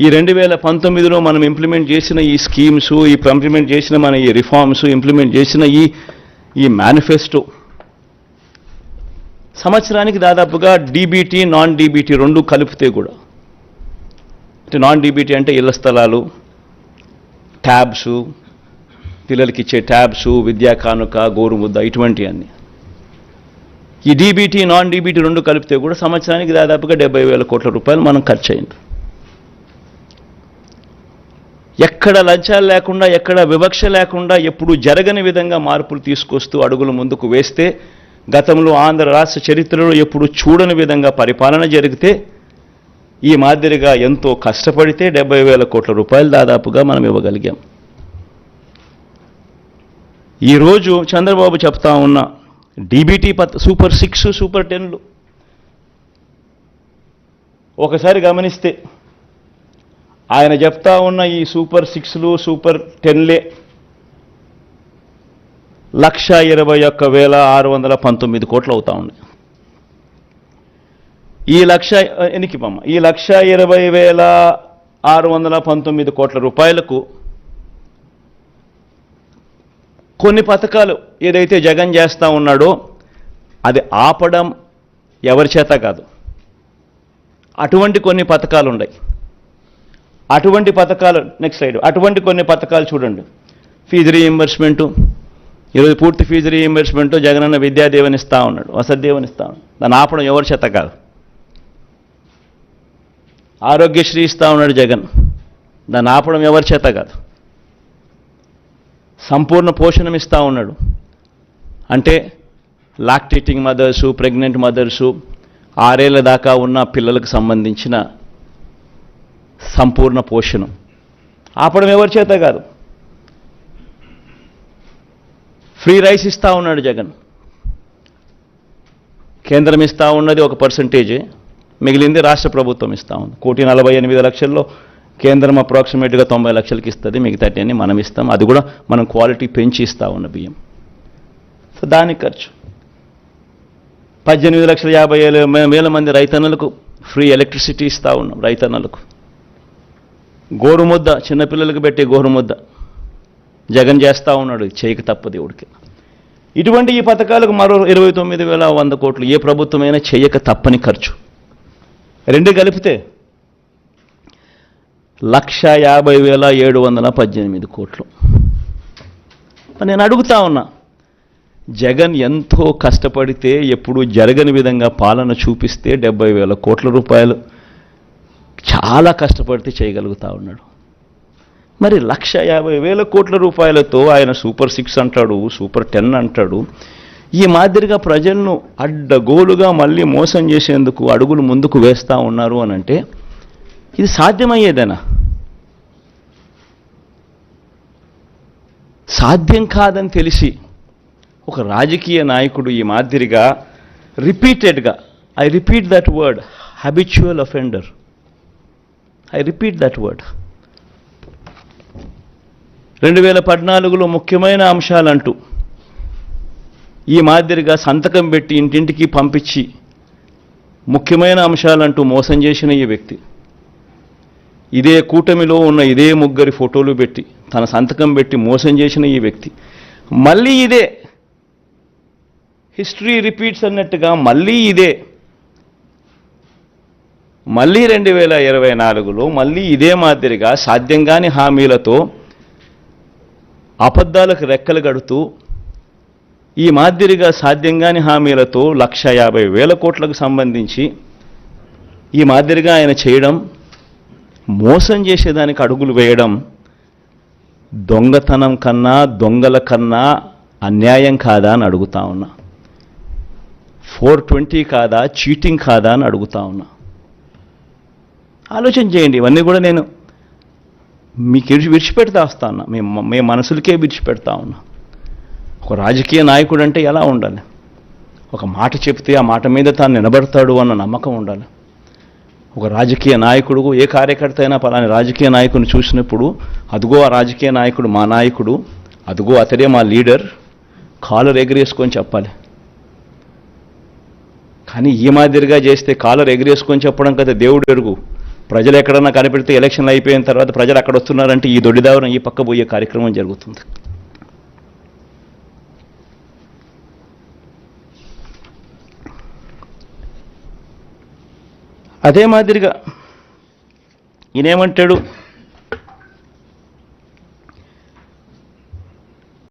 ఈ రెండు వేల పంతొమ్మిదిలో మనం ఇంప్లిమెంట్ చేసిన ఈ స్కీమ్స్ ఈ ఇంప్లిమెంట్ చేసిన మన ఈ రిఫార్మ్స్ ఇంప్లిమెంట్ చేసిన ఈ ఈ మేనిఫెస్టో సంవత్సరానికి దాదాపుగా డీబీటీ నాన్ డీబీటీ రెండు కలిపితే కూడా. అంటే నాన్ డీబీటీ అంటే ఇళ్ళ స్థలాలు ట్యాబ్స్ పిల్లలకి ఇచ్చే ట్యాబ్స్ విద్యా కానుక గోరుముద్ద ఇటువంటివన్నీ ఈ డీబీటీ నాన్ డీబీటీ రెండు కలిపితే కూడా సంవత్సరానికి దాదాపుగా డెబ్బై వేల కోట్ల రూపాయలు మనం ఖర్చు అయింది ఎక్కడ లంచాలు లేకుండా ఎక్కడ వివక్ష లేకుండా ఎప్పుడు జరగని విధంగా మార్పులు తీసుకొస్తూ అడుగులు ముందుకు వేస్తే గతంలో ఆంధ్ర రాష్ట్ర చరిత్రలో ఎప్పుడు చూడని విధంగా పరిపాలన జరిగితే ఈ మాదిరిగా ఎంతో కష్టపడితే డెబ్బై వేల కోట్ల రూపాయలు దాదాపుగా మనం ఇవ్వగలిగాం. ఈరోజు చంద్రబాబు చెప్తా ఉన్న డీబీటీ పత్ సూపర్ సిక్స్ సూపర్ టెన్లు ఒకసారి గమనిస్తే ఆయన చెప్తా ఉన్న ఈ సూపర్ సిక్స్లు సూపర్ టెన్లే లక్ష ఇరవై ఒక్క వేల ఆరు వందల పంతొమ్మిది కోట్లు అవుతా ఉంది ఈ లక్ష ఎనికి పమ్మ ఈ లక్ష ఇరవై వేల ఆరు వందల పంతొమ్మిది కోట్ల రూపాయలకు కొన్ని పథకాలు ఏదైతే జగన్ చేస్తూ ఉన్నాడో అది ఆపడం ఎవరి చేత కాదు. అటువంటి కొన్ని పథకాలు ఉన్నాయి. అటువంటి పథకాలు నెక్స్ట్ స్లైడ్ అటువంటి కొన్ని పథకాలు చూడండి. ఫీజు రీఎంబర్స్మెంటు ఈరోజు పూర్తి ఫీజు రీఎంబర్స్మెంట్ జగనన్న విద్యాదేవని ఇస్తా ఉన్నాడు వసతిదేవని ఇస్తా ఉన్నాడు. దాన్ని ఆపడం ఎవరి చేత కాదు. ఆరోగ్యశ్రీ ఇస్తా ఉన్నాడు జగన్. దాన్ని ఆపడం ఎవరి చేత కాదు. సంపూర్ణ పోషణం ఇస్తూ ఉన్నాడు. అంటే లాక్టేటింగ్ మదర్సు ప్రెగ్నెంట్ మదర్సు ఆరేళ్ళ దాకా ఉన్న పిల్లలకు సంబంధించిన సంపూర్ణ పోషణం. ఆపడం ఎవరి చేత కాదు. ఫ్రీ రైస్ ఇస్తూ ఉన్నాడు జగన్. కేంద్రం ఇస్తూ ఉన్నది ఒక పర్సంటేజే. మిగిలింది రాష్ట్ర ప్రభుత్వం ఇస్తా ఉంది. కోటి నలభై ఎనిమిది లక్షల్లో కేంద్రం అప్రాక్సిమేట్గా తొంభై లక్షలకి ఇస్తుంది. మిగతా మనం ఇస్తాం. అది కూడా మనం క్వాలిటీ పెంచి ఇస్తూ ఉన్న బియ్యం. సో దానికి ఖర్చు. పద్దెనిమిది లక్షల యాభై ఏళ్ళ వేల మంది రైతన్నలకు ఫ్రీ ఎలక్ట్రిసిటీ ఇస్తూ ఉన్నాం రైతన్నలకు. గోరుముద్ద చిన్నపిల్లలకు పెట్టే గోరుముద్ద. జగన్ చేస్తూ ఉన్నాడు చేయక తప్ప దేవుడికి. ఇటువంటి ఈ పథకాలకు మరో ఇరవై తొమ్మిది వేల వంద కోట్లు ఏ ప్రభుత్వమైనా చేయక తప్పని ఖర్చు. రెండు కలిపితే లక్ష యాభై వేల ఏడు వందల పద్దెనిమిది కోట్లు. నేను అడుగుతా ఉన్నా జగన్ ఎంతో కష్టపడితే ఎప్పుడు జరగని విధంగా పాలన చూపిస్తే డెబ్బై వేల కోట్ల రూపాయలు చాలా కష్టపడితే చేయగలుగుతా ఉన్నాడు. మరి లక్ష యాభై వేల కోట్ల రూపాయలతో ఆయన సూపర్ సిక్స్ అంటాడు సూపర్ టెన్ అంటాడు. ఈ మాదిరిగా ప్రజలను అడ్డగోలుగా మళ్ళీ మోసం చేసేందుకు అడుగులు ముందుకు వేస్తూ ఉన్నారు అని అంటే ఇది సాధ్యమయ్యేదేనా? సాధ్యం కాదని తెలిసి ఒక రాజకీయ నాయకుడు ఈ మాదిరిగా రిపీటెడ్గా I repeat that word habitual offender I repeat that word రెండు వేల పద్నాలుగులో ముఖ్యమైన అంశాలంటూ ఈ మాదిరిగా సంతకం పెట్టి ఇంటింటికి పంపించి ముఖ్యమైన అంశాలంటూ మోసం చేసిన ఈ వ్యక్తి. ఇదే కూటమిలో ఉన్న ఇదే ముగ్గురి ఫోటోలు పెట్టి తన సంతకం పెట్టి మోసం చేసిన ఈ వ్యక్తి. మళ్ళీ ఇదే. హిస్టరీ రిపీట్స్ అన్నట్టుగా మళ్ళీ ఇదే. మళ్ళీ రెండు వేల ఇరవై నాలుగులో మళ్ళీ ఇదే మాదిరిగా సాధ్యం కాని హామీలతో అబద్ధాలకు రెక్కలు గడుతూ ఈ మాదిరిగా సాధ్యం కాని హామీలతో లక్ష యాభై వేల కోట్లకు సంబంధించి ఈ మాదిరిగా ఆయన చేయడం మోసం చేసేదానికి అడుగులు వేయడం దొంగతనం కన్నా దొంగల కన్నా అన్యాయం కాదా అని అడుగుతా ఉన్నా. ఫోర్ ట్వంటీ కాదా చీటింగ్ కాదా అని అడుగుతా ఉన్నా. ఆలోచన చేయండి. ఇవన్నీ కూడా నేను మీకు విడిచిపెడతా వస్తా మేము మేము మనసులకే విడిచిపెడతా ఉన్నా. ఒక రాజకీయ నాయకుడు అంటే ఎలా ఉండాలి? ఒక మాట చెప్తే ఆ మాట మీద తాను నిలబడతాడు అన్న నమ్మకం ఉండాలి. ఒక రాజకీయ నాయకుడు ఏ కార్యకర్త అయినా పలాని రాజకీయ నాయకుడిని చూసినప్పుడు అదిగో ఆ రాజకీయ నాయకుడు మా నాయకుడు అదిగో అతడే మా లీడర్ కాలర్ ఎగరేసుకొని చెప్పాలి. కానీ ఈ మాదిరిగా చేస్తే కాలర్ ఎగరేసుకొని చెప్పడం కదా దేవుడు ఎరుగు. ప్రజలు ఎక్కడన్నా కనిపెడితే ఎలక్షన్లు అయిపోయిన తర్వాత ప్రజలు అక్కడ వస్తున్నారంటే ఈ దొడ్డిదావరం ఈ పక్క పోయే కార్యక్రమం జరుగుతుంది. అదే మాదిరిగా ఈయనేమంటాడు?